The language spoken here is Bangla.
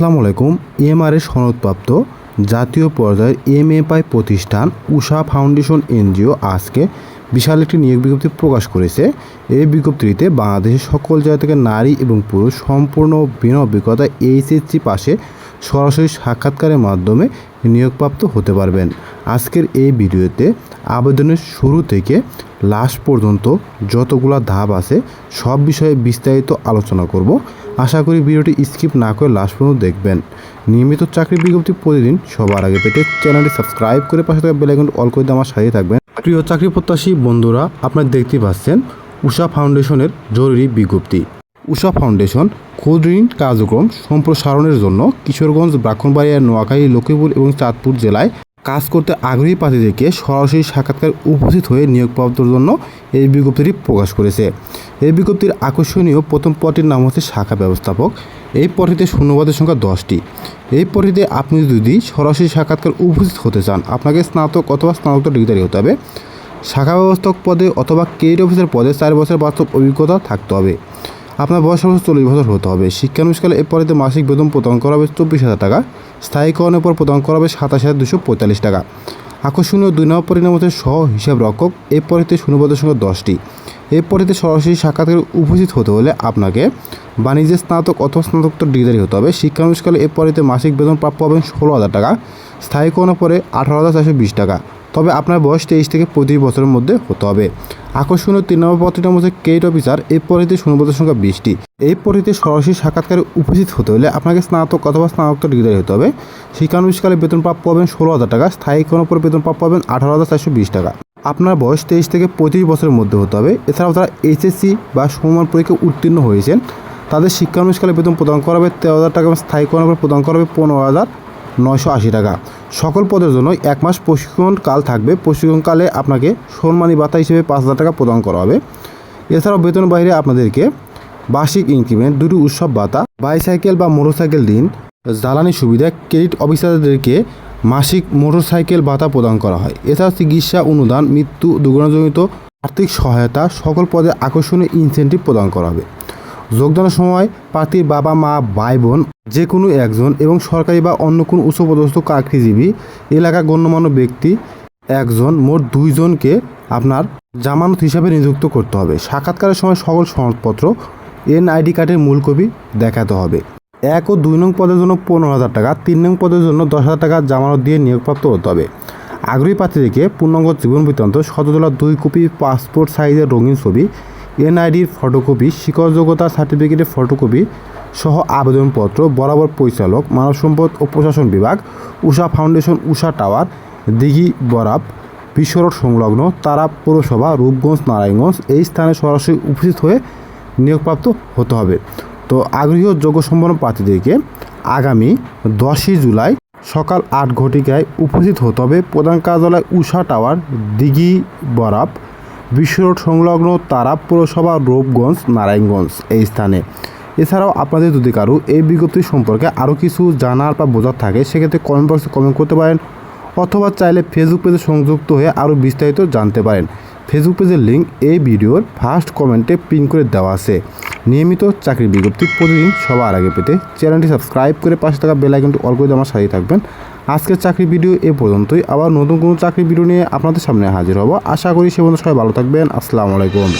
আসসালামু আলাইকুম। এমআরএ সনদপ্রাপ্ত জাতীয় পর্যায়ের এমএপাই প্রতিষ্ঠান উষা ফাউন্ডেশন এনজিও আজকে বিশাল একটি নিয়োগ বিজ্ঞপ্তি প্রকাশ করেছে। এই বিজ্ঞপ্তিতে বাংলাদেশের সকল জায়গা থেকে নারী এবং পুরুষ সম্পূর্ণ বিনা অভিজ্ঞতা এইচএসসি পাশে সরাসরি সাক্ষাৎকারের মাধ্যমে নিয়োগপ্রাপ্ত হতে পারবেন। আজকের এই ভিডিওতে আবেদনের শুরু থেকে লাস্ট পর্যন্ত যতগুলো ধাপ আছে, সব বিষয়ে বিস্তারিত আলোচনা করব। আশা করি ভিডিওটি স্কিপ না করে লাস্ট পর্যন্ত দেখবেন। নিয়মিত চাকরি বিজ্ঞপ্তি প্রতিদিন সবার আগে পেতে চ্যানেলটি সাবস্ক্রাইব করে পাশে থাকা বেলাইকন অল করে আমার সাথে থাকবেন। প্রিয় চাকরি প্রত্যাশী বন্ধুরা, আপনারা দেখতে পাচ্ছেন উষা ফাউন্ডেশনের জরুরি বিজ্ঞপ্তি। উষা ফাউন্ডেশন ক্ষুদ্র ঋণ কার্যক্রম সম্প্রসারণের জন্য কিশোরগঞ্জ, ব্রাহ্মণবাড়িয়া, নোয়াখালী, লক্ষ্মীপুর এবং চাঁদপুর জেলায় কাজ করতে আগ্রহী প্রার্থীদেরকে সরাসরি সাক্ষাৎকার উপস্থিত হয়ে নিয়োগপ্রাপ্তর জন্য এই বিজ্ঞপ্তিটি প্রকাশ করেছে। এই বিজ্ঞপ্তির আকর্ষণীয় প্রথম পদটির নাম হচ্ছে শাখা ব্যবস্থাপক। এই পদটিতে শূন্যবাদের সংখ্যা দশটি। এই পদটিতে আপনি যদি সরাসরি সাক্ষাৎকার উপস্থিত হতে চান, আপনাকে স্নাতক অথবা স্নাতক ডিগ্রি হতে হবে। শাখা ব্যবস্থাপক পদে অথবা কেরিয়ার অফিসার পদে চার বছর বাস্তব অভিজ্ঞতা থাকতে হবে। আপনার বয়স অবশ্য চল্লিশ বছর হতে হবে। শিক্ষানুষ্ঠানে এর পরেতে মাসিক বেতন প্রদান করা হবে চব্বিশ হাজার টাকা। স্থায়ীকরণের পর প্রদান করা হবে সাতাশ হাজার দুশো পঁয়তাল্লিশ টাকা। আকর্ষণীয় দুই নম্বর পরিণাম হচ্ছে সহ হিসাব রক্ষক এই পরিতে শূন্যপদের সংখ্যা দশটি। এই পরিতে সরাসরি সাক্ষাৎকারে উপস্থিত হতে হলে আপনাকে বাণিজ্যের স্নাতক অথবা স্নাতকোত্তর ডিগ্রি হতে হবে। শিক্ষানুষ্ঠানে এর পরিতে মাসিক বেতন প্রাপ্য হবেন ষোলো হাজার টাকা। স্থায়ীকরণের পরে আঠারো হাজার চারশো বিশ টাকা। তবে আপনার বয়স তেইশ থেকে পঁচিশ বছরের মধ্যে হতে হবে। আকর্ষণীয় তিন নম্বর পত্রটির মধ্যে কেট অফিসার এই পরিতে শূন্যপদের সংখ্যা বিশটি। এই পরিতে সরাসরি সাক্ষাৎকারে উপস্থিত হতে হলে আপনাকে স্নাতক অথবা স্নাতক ডিগ্রি হতে হবে। শিক্ষানুষ্ঠানে বেতন প্রাপ্য হবেন ষোলো হাজার টাকা স্থায়ীকরণের পরে বেতন প্রাপ্য হবেন আঠারো হাজার চারশো বিশ টাকা। আপনার বয়স তেইশ থেকে পঁয়ত্রিশ বছরের মধ্যে হতে হবে। এছাড়াও যারা এইচএসসি বা সমমান পরীক্ষা উত্তীর্ণ হয়েছেন, তাদের শিক্ষানুষ্ঠানে বেতন প্রদান করা হবে তেরো হাজার টাকা এবং স্থায়ীকরণের পর প্রদান করা হবে পনেরো হাজার। নয়শো আশি টাকা। সকল পদের জন্য এক মাস প্রশিক্ষণ কাল থাকবে। প্রশিক্ষণকালে আপনাকে সম্মানী ভাতা হিসেবে পাঁচ হাজার টাকা প্রদান করা হবে। এছাড়াও বেতন বাইরে আপনাদেরকে বার্ষিক ইনক্রিমেন্ট দুটি উৎসব ভাতা বাইসাইকেল বা মোটরসাইকেল দিন জ্বালানি সুবিধা ক্রেডিট অফিসারদেরকে মাসিক মোটরসাইকেল ভাতা প্রদান করা হয়। এছাড়া চিকিৎসা, অনুদান, মৃত্যু, দুর্ঘটনাজনিত আর্থিক সহায়তা সকল পদে আকর্ষণীয় ইনসেন্টিভ প্রদান করা হবে। যোগদানের সময় প্রার্থীর বাবা মা ভাই বোন যে কোনো একজন এবং সরকারি বা অন্য কোনো উচ্চপদস্থ চাকরিজীবী এলাকা গণ্যমান্য ব্যক্তি, একজন মোট দুইজনকে আপনার জামানত হিসাবে নিযুক্ত করতে হবে। সাক্ষাৎকারের সময় সকল সনদপত্র, এনআইডি কার্ডের মূল কপি দেখাতে হবে। এক ও দুই নং পদের জন্য পনেরো হাজার টাকা, তিন নং পদের জন্য দশ হাজার টাকা জামানত দিয়ে নিয়োগপ্রাপ্ত হতে হবে। আগ্রহী প্রার্থীদেরকে পূর্ণাঙ্গ জীবন বৃত্তান্ত, শততলা দুই কপি পাসপোর্ট সাইজের রঙিন ছবি এনআইডির ফটোকপি শিক্ষকযোগ্যতা সার্টিফিকেটের ফটোকপি সহ আবেদনপত্র বরাবর পরিচালক, মানব সম্পদ ও প্রশাসন বিভাগ, উষা ফাউন্ডেশন, উষা টাওয়ার, দিঘি বরাব বিশ্বরোড সংলগ্ন তারা পৌরসভা, রূপগঞ্জ, নারায়ণগঞ্জ এই স্থানে সরাসরি উপস্থিত হয়ে নিয়োগপ্রাপ্ত হতে হবে। তো আগ্রহী যোগ্য সম্পন্ন প্রার্থীদেরকে আগামী দশই জুলাই সকাল আট ঘটিকায় উপস্থিত হতে হবে। প্রধান কার্যালয়, উষা টাওয়ার, দিঘি বরাব বিশ্ব রোড সংলগ্ন তারা পৌরসভা, রূপগঞ্জ, নারায়ণগঞ্জ এই স্থানে। এছাড়াও আপনাদের যদি কারও এই বিজ্ঞপ্তি সম্পর্কে আরও কিছু জানার বা বোঝার থাকে, সেক্ষেত্রে কমেন্ট বক্সে কমেন্ট করতে পারেন অথবা চাইলে ফেসবুক পেজে সংযুক্ত হয়ে আরও বিস্তারিত জানতে পারেন। ফেসবুক পেজের লিঙ্ক এই ভিডিওর ফার্স্ট কমেন্টে পিন করে দেওয়া আছে। নিয়মিত চাকরির বিজ্ঞপ্তি প্রতিদিন সবার আগে পেতে চ্যানেলটি সাবস্ক্রাইব করে পাশে থাকা বেল আইকনটি অল করে আমার সাথে থাকবেন। আজকের চাকরি ভিডিও এ পর্যন্তই। আবার নতুন কোনো চাকরি ভিডিও নিয়ে আপনাদের সামনে হাজির হব। আশা করি সে বন্ধু সবাই ভালো থাকবেন। আসসালামু আলাইকুম।